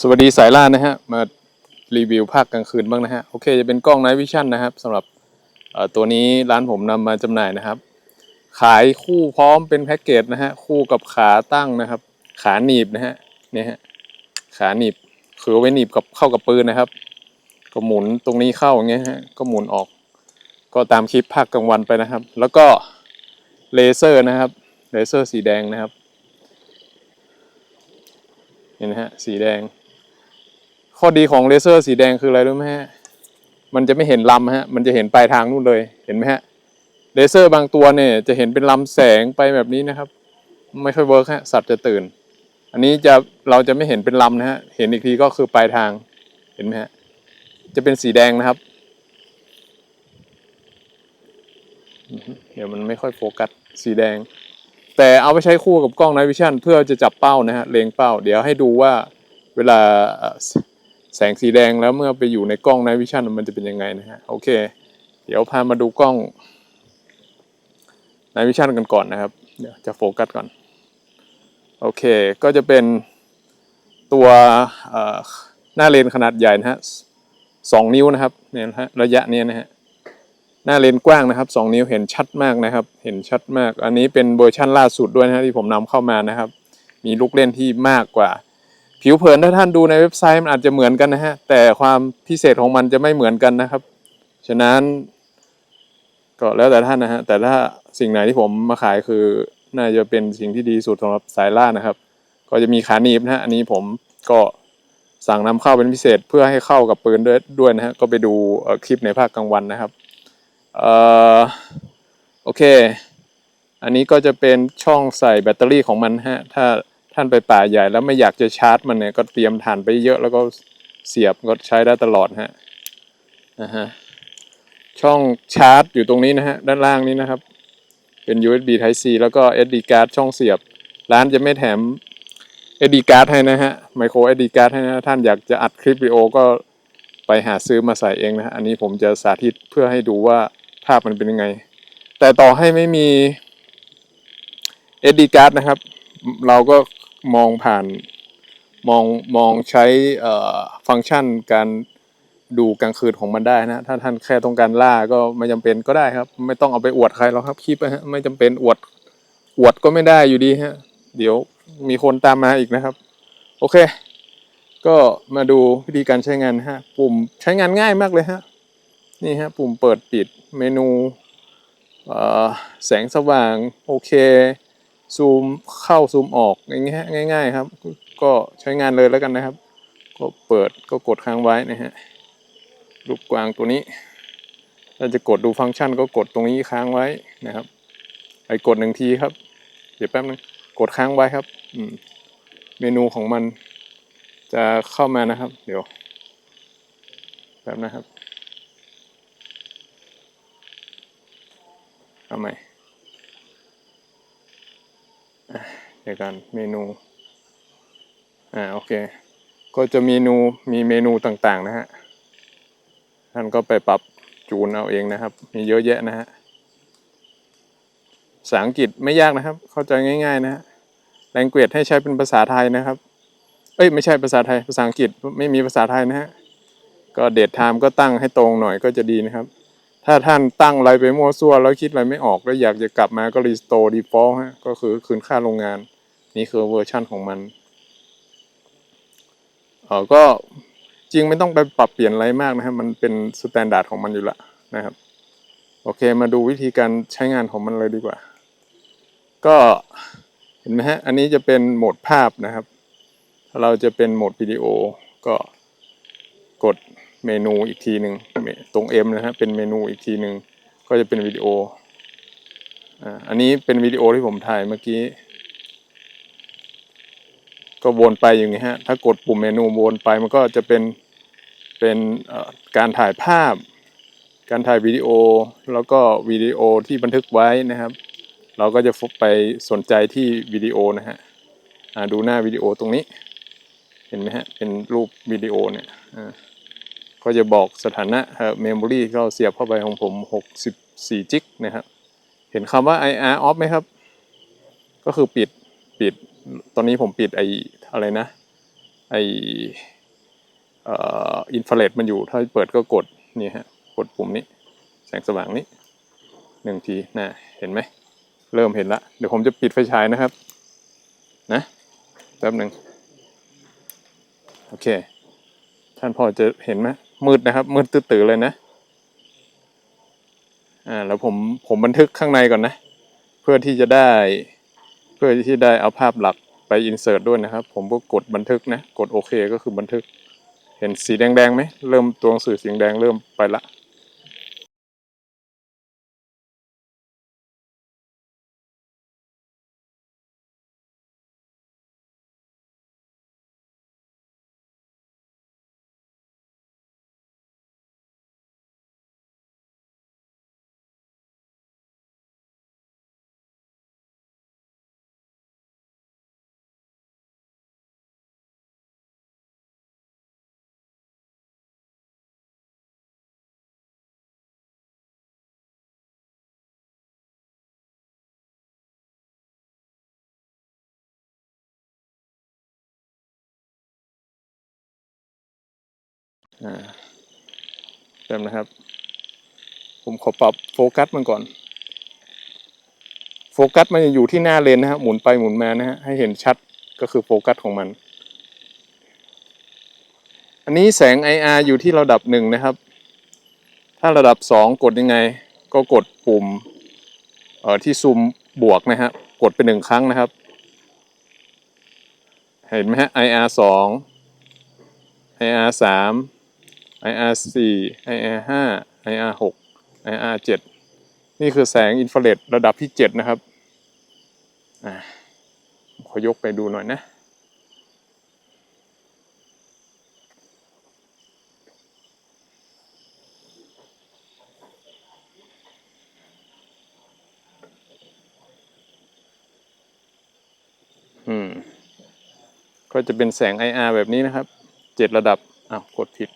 สวัสดีสายล่านะฮะ มารีวิวภาคกลางคืนบ้างนะฮะ โอเค จะเป็นกล้อง Night Vision นะครับสำหรับตัวนี้ร้านผมนำมาจำหน่ายนะครับ ขายคู่พร้อมเป็นแพ็กเกจนะฮะ คู่กับขาตั้งนะครับ ขาหนีบนะฮะเนี่ยฮะขาหนีบคือไว้หนีบกับเข้ากับปืนนะครับ ก็หมุนตรงนี้เข้าอย่างเงี้ยฮะก็หมุนออก ก็ตามคลิปภาคกลางวันไปนะครับ แล้วก็เลเซอร์นะครับเลเซอร์สีแดงนะครับ เห็นไหมฮะสีแดง ข้อดีของเลเซอร์สีแดงคืออะไรรู้ไหมฮะมันจะไม่เห็นลำฮะมันจะเห็นปลายทางนู่นเลยเห็นไหมฮะเลเซอร์บางตัวเนี่ยจะเห็นเป็นลำแสงไปแบบนี้นะครับ ไม่ค่อยเวิร์กฮะสัตว์จะตื่น อันนี้จะเราจะไม่เห็นเป็นลำนะฮะเห็นอีกทีก็คือปลายทางเห็นไหมฮะจะเป็นสีแดงนะครับ เดี๋ยวมันไม่ค่อยโฟกัสสีแดง แต่เอาไปใช้คู่กับกล้อง Night Vision เพื่อจะจับเป้านะฮะเลงเป้า เดี๋ยวให้ดูว่าเวลาแสงสีแดงแล้วเมื่อไปอยู่ในกล้อง Night Vision มันจะเป็นยังไงนะฮะโอเค เดี๋ยวพามาดูกล้อง Night Vision กันก่อนนะครับเดี๋ยวจะโฟกัสก่อนโอเคก็จะเป็นตัวหน้าเลนขนาดใหญ่นะฮะสองนิ้วนะครับเนี่ยนะฮะระยะเนี้ยนะฮะ หน้าเลนส์กว้างนะครับสองนิ้วเห็นชัดมากนะครับ เห็นชัดมาก อันนี้เป็นเวอร์ชั่นล่าสุดด้วยนะที่ผมนำเข้ามานะครับ มีลูกเล่นที่มากกว่า ผิวเผินถ้าท่านดูในเว็บไซต์มันอาจจะเหมือนกันนะฮะแต่ความพิเศษของมันจะไม่เหมือนกันนะครับ ฉะนั้น ก็แล้วแต่ท่านนะฮะแต่ถ้าสิ่งไหนที่ผมมาขายคือน่าจะเป็นสิ่งที่ดีสุดสำหรับสายล่านะครับ ก็จะมีขาหนีบนะฮะอันนี้ผมก็สั่งนำเข้าเป็นพิเศษเพื่อให้เข้ากับปืนด้วยด้วยนะฮะก็ไปดูคลิปในภาคกลางวันนะครับ โอเค อันนี้ก็จะเป็นช่องใส่แบตเตอรี่ของมันฮะ ถ้าท่านไปป่าใหญ่แล้วไม่อยากจะชาร์จมันเนี่ย ก็เตรียมถ่านไปเยอะแล้วก็เสียบก็ใช้ได้ตลอดฮะนะฮะ ช่องชาร์จอยู่ตรงนี้นะฮะ ด้านล่างนี้นะครับ เป็น USB Type C แล้วก็ SD card ช่องเสียบ ร้านจะไม่แถม SD card ให้นะฮะ micro SD card ให้นะท่านอยากจะอัดคลิปวิดีโอก็ไปหาซื้อมาใส่เองนะฮะ อันนี้ผมจะสาธิตเพื่อให้ดูว่า ภาพมันเป็นยังไง แต่ต่อให้ไม่มี SD card นะครับ เราก็มองผ่านมองมองใช้ฟังก์ชันการดูกลางคืนของมันได้นะ ถ้าท่านแค่ต้องการล่าก็ไม่จำเป็นก็ได้ครับ ไม่ต้องเอาไปอวดใครหรอกครับคลิปฮะไม่จำเป็นอวดอวดก็ไม่ได้อยู่ดีฮะ เดี๋ยวมีคนตามมาอีกนะครับ โอเค ก็มาดูวิธีการใช้งานฮะ ปุ่มใช้งานง่ายมากเลยฮะ นี่ฮะปุ่มเปิดปิดเมนูแสงสว่าง โอเค ซูมเข้าซูมออกอย่างเงี้ยง่าย ๆ ครับ ก็ใช้งานเลยแล้วกันนะครับ ก็เปิดก็กดค้างไว้นะฮะรูปกวางตัวนี้ถ้าจะกดดูฟังก์ชันก็กดตรงนี้ค้างไว้นะครับไอกดหนึ่งทีครับ เดี๋ยวแป๊บนึงกดค้างไว้ครับอืมเมนูของมันจะเข้ามานะครับ เดี๋ยวแป๊บนะครับ เอาใหม่เดี๋ยวกันเมนู อ่าโอเค ก็จะเมนูมีเมนูต่างๆนะฮะ ท่านก็ไปปรับจูนเอาเองนะครับ มีเยอะแยะนะฮะภาษาอังกฤษไม่ยากนะครับ เข้าใจง่าย ๆ นะฮะ language ให้ใช้เป็นภาษาไทยนะครับ เอ้ยไม่ใช่ภาษาไทย ภาษาอังกฤษไม่มีภาษาไทยนะฮะ ก็เดทไทม์ก็ตั้งให้ตรงหน่อยก็จะดีนะครับ ถ้าท่านตั้งอะไรไปมั่วซั่วแล้วคิดอะไรไม่ออกแล้วอยากจะกลับมาก็ restore default ฮะก็คือคืนค่าโรงงาน นี่คือเวอร์ชั่นของมันเออก็จริงไม่ต้องไปปรับเปลี่ยนอะไรมากนะครับมันเป็นสแตนดาร์ดของมันอยู่ละนะครับ โอเคมาดูวิธีการใช้งานของมันเลยดีกว่า ก็เห็นไหมฮะอันนี้จะเป็นโหมดภาพนะครับ ถ้าเราจะเป็นโหมดวิดีโอก็กด เมนูอีกทีหนึ่งตรง M นะฮะเป็นเมนูอีกทีหนึ่งก็จะเป็นวิดีโออันนี้เป็นวิดีโอที่ผมถ่ายเมื่อกี้ ก็วนไปอย่างนี้ฮะ ถ้ากดปุ่มเมนูวนไปมันก็จะเป็นเป็นการถ่ายภาพ การถ่ายวิดีโอ แล้วก็วิดีโอที่บันทึกไว้นะครับ เราก็จะไปสนใจที่วิดีโอนะฮะดูหน้าวิดีโอตรงนี้ เห็นไหมฮะ เป็นรูปวิดีโอเนี่ยอ่า ก็จะบอกสถานะเมมโมรี่เราเสียบเข้าไปของผม 64จิกนะครับเห็นคำว่า IR off ไหมครับ ก็คือปิดปิด ตอนนี้ผมปิดไออะไรนะ ไออินฟราเรดมันอยู่ ถ้าเปิดก็กดนี่ฮะ กดปุ่มนี้ แสงสว่างนี้หนึ่งทีน่ะเห็นไหม เริ่มเห็นละ เดี๋ยวผมจะปิดไฟฉายนะครับ นะแป๊บหนึ่งโอเค ท่านพอจะเห็นไหม มืดนะครับ มืดตื้อๆเลยนะอ่าแล้วผมผมบันทึกข้างในก่อนนะ เพื่อที่จะได้ เพื่อที่ได้เอาภาพหลักไปอินเสิร์ตด้วยนะครับ ผมก็กดบันทึกนะ กดโอเคก็คือบันทึก เห็นสีแดงๆไหมเริ่มตัวหนังสือสีแดงเริ่มไปละ เริ่มนะครับ ผมขอปรับโฟกัสมันก่อน โฟกัสมันจะอยู่ที่หน้าเลนนะครับหมุนไปหมุนมานะฮะให้เห็นชัดก็คือโฟกัสของมัน อันนี้แสง IR อยู่ที่ระดับหนึ่งนะครับ ถ้าระดับสองกดยังไง ก็กดปุ่มเอ่อที่ซูมบวกนะฮะกดไปหนึ่งครั้งนะครับ เห็นไหมฮะ IR สอง IR สาม IR สี่ IR ห้า IR หก IR เจ็ดนี่คือแสงอินฟราเรดระดับที่เจ็ดนะครับอขอยกไปดูหน่อยนะ อืม ก็จะเป็นแสง IR แบบนี้นะครับ เจ็ดระดับ อ้าว กดผิด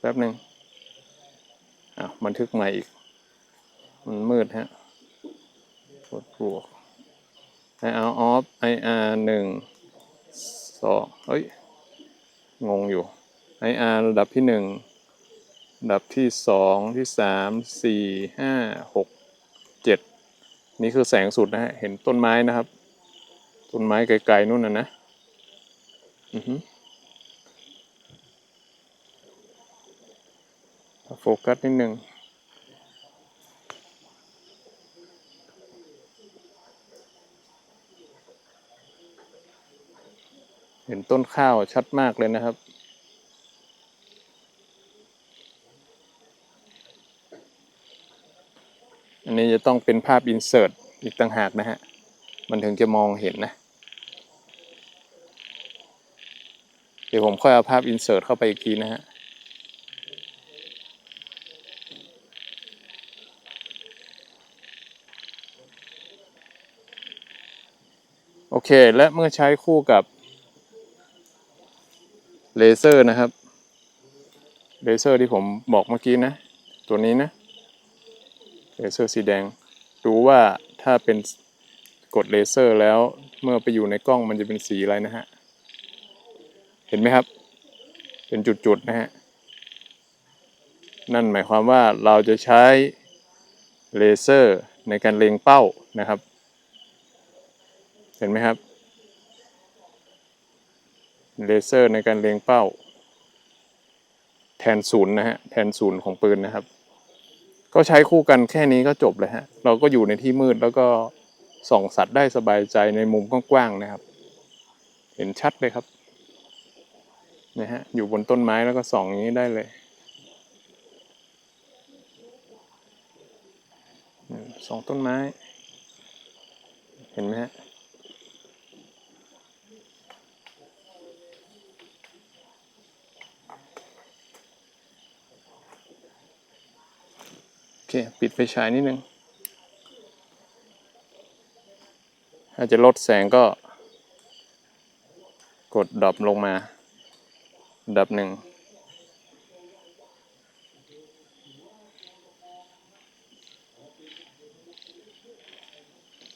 แป๊บหนึ่งอ้าวบันทึกใหม่อีก มันมืดฮะกดบวก IR off IR หนึ่งสองเฮ้ย งงอยู่ IR ระดับที่หนึ่งระดับที่สองที่สามสี่ห้าหกเจ็ดนี่คือแสงสุดนะฮะ เห็นต้นไม้นะครับ ต้นไม้ไกลๆนู่นน่ะนะ อือฮึ โฟกัสนิดหนึ่งเห็นต้นข้าวชัดมากเลยนะครับอันนี้จะต้องเป็นภาพอินเสิร์ตอีกต่างหากนะฮะ มันถึงจะมองเห็นนะ เดี๋ยวผมค่อยเอาภาพอินเสิร์ตเข้าไปอีกทีนะฮะ โอเค และเมื่อใช้คู่กับเลเซอร์นะครับเลเซอร์ที่ผมบอกเมื่อกี้นะ ตัวนี้นะเลเซอร์สีแดง ดูว่าถ้าเป็นกดเลเซอร์แล้วเมื่อไปอยู่ในกล้องมันจะเป็นสีอะไรนะฮะ เห็นไหมครับ เป็นจุดๆนะฮะ นั่นหมายความว่าเราจะใช้เลเซอร์ในการเล็งเป้านะครับ เห็นไหมครับ เลเซอร์ในการเล็งเป้า แทนศูนย์นะฮะ แทนศูนย์ของปืนนะครับ ก็ใช้คู่กันแค่นี้ก็จบเลยฮะ เราก็อยู่ในที่มืดแล้วก็ส่องสัตว์ได้สบายใจในมุมกว้างๆนะครับ เห็นชัดเลยครับนะฮะอยู่บนต้นไม้แล้วก็ส่องอย่างนี้ได้เลยส่องต้นไม้ เห็นไหมฮะ เค ปิดไฟฉายนิดนึง ถ้าจะลดแสงก็ กดดรอปลงมา ดับหนึ่ง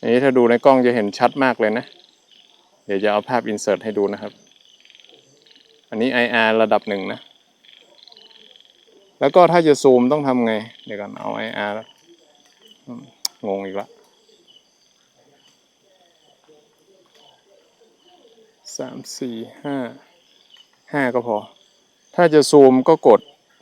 อันนี้ถ้าดูในกล้องจะเห็นชัดมากเลยนะ เดี๋ยวจะเอาภาพอินเสิร์ตให้ดูนะครับ อันนี้ IR ระดับหนึ่งนะ แล้วก็ถ้าจะซูมต้องทำไง เดี๋ยวก่อนเอา IR แล้วอืมงงอีกละสามสี่ห้าห้าก็พอ ถ้าจะซูมก็กด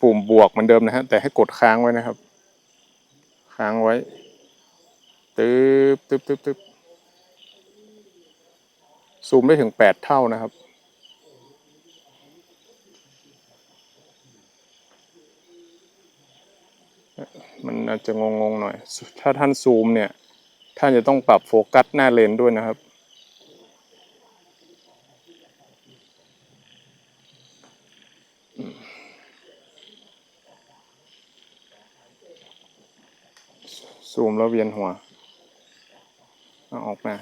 ปุ่มบวกเหมือนเดิมนะฮะ แต่ให้กดค้างไว้นะครับ ค้างไว้ตึ๊บตึ๊บตึ๊บตึ๊บซูมได้ถึงแปดเท่านะครับ มันอาจจะงงๆหน่อย ถ้าท่านซูมเนี่ยท่านจะต้องปรับโฟกัสหน้าเลนส์ด้วยนะครับ ซูมแล้วเวียนหัวเอาออกมา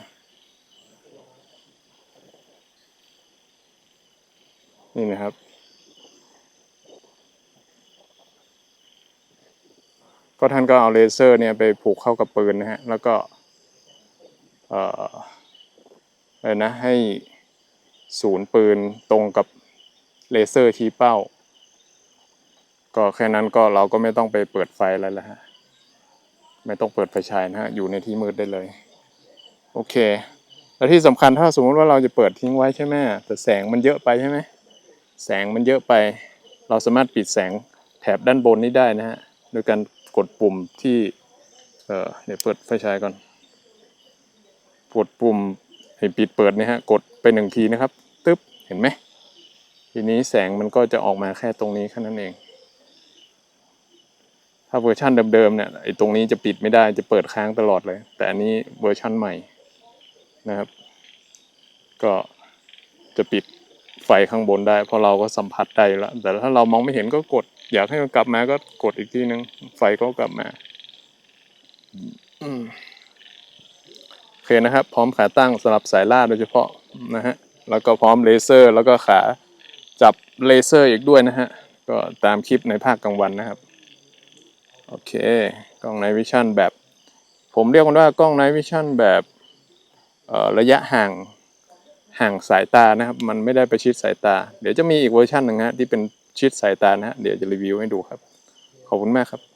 นี่นะครับ ก็ท่านก็เอาเลเซอร์เนี่ยไปผูกเข้ากับปืนนะฮะ แล้วก็เอ่ออะไรนะให้ศูนย์ปืนตรงกับเลเซอร์ชี้เป้า ก็แค่นั้นก็เราก็ไม่ต้องไปเปิดไฟอะไรแล้วฮะ ไม่ต้องเปิดไฟฉายนะฮะ อยู่ในที่มืดได้เลย โอเค แล้วที่สำคัญถ้าสมมติว่าเราจะเปิดทิ้งไว้ใช่ไหมแต่แสงมันเยอะไปใช่ไหมแสงมันเยอะไป เราสามารถปิดแสงแถบด้านบนนี้ได้นะฮะ โดยการ กดปุ่มที่เอ่อเดี๋ยวเปิดไฟฉายก่อน กดปุ่มให้ปิดเปิดเนี่ยฮะ กดไปหนึ่งทีนะครับ ตึ๊บ เห็นไหม ทีนี้แสงมันก็จะออกมาแค่ตรงนี้แค่นั้นเอง ถ้าเวอร์ชันเดิมๆเนี่ยไอ้ตรงนี้จะปิดไม่ได้จะเปิดค้างตลอดเลย แต่อันนี้เวอร์ชันใหม่นะครับ ก็จะปิดไฟข้างบนได้ เพราะเราก็สัมผัสได้แล้ว แต่ถ้าเรามองไม่เห็นก็กด อยากให้มันกลับมาก็กดอีกทีนึงไฟก็กลับมาอืมโอเคนะครับ พร้อมขาตั้งสำหรับสายล่าโดยเฉพาะนะฮะแล้วก็พร้อมเลเซอร์ แล้วก็ขาจับเลเซอร์อีกด้วยนะฮะ ก็ตามคลิปในภาคกลางวันนะครับ โอเค กล้อง Night Vision แบบ ผมเรียกมันว่ากล้อง Night Vision แบบเอ่อระยะห่างห่างสายตานะครับ มันไม่ได้ประชิดสายตา เดี๋ยวจะมีอีกเวอร์ชันหนึ่งฮะที่เป็น ชิดสายตานะฮะเดี๋ยวจะรีวิวให้ดูครับ ขอบคุณมากครับ